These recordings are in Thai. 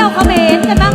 เอ美เข้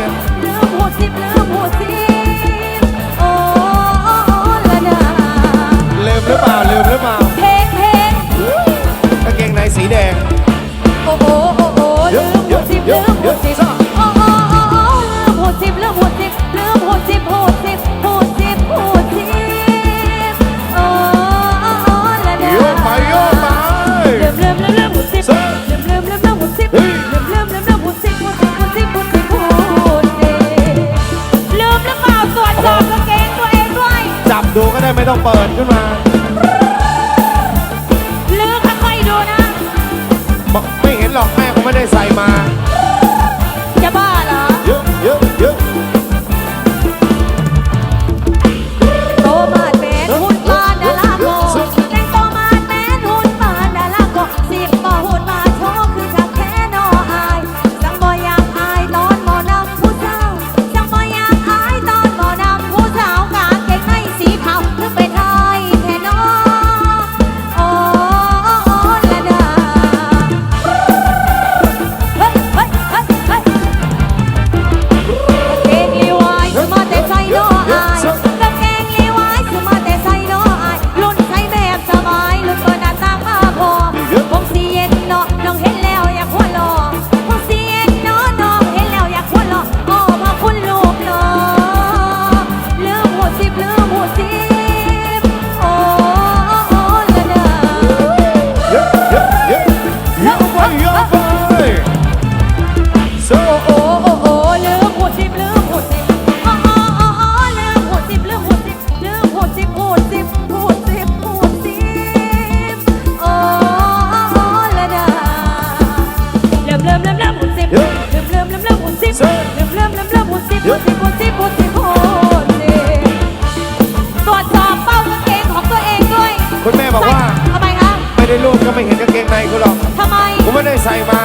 อยลืมหัวสิบลืมหัวสิบโอ้โอ้โอ้ละนาลืมหรือเปล่าลืมหรือเปล่าเพลงเพลงกางเกงในสีแดง โอ้โอ้โอ้ลืมหัวสิบลืมหัวสิบโอ้ ไม่ต้องเปิดขึ้นมาเลือกค่อยๆดูนะ บอกไม่เห็นหรอกแม่ผมไม่ได้ใส่มา งในกูหรอกทำไมกูไม่ได้ใส่มา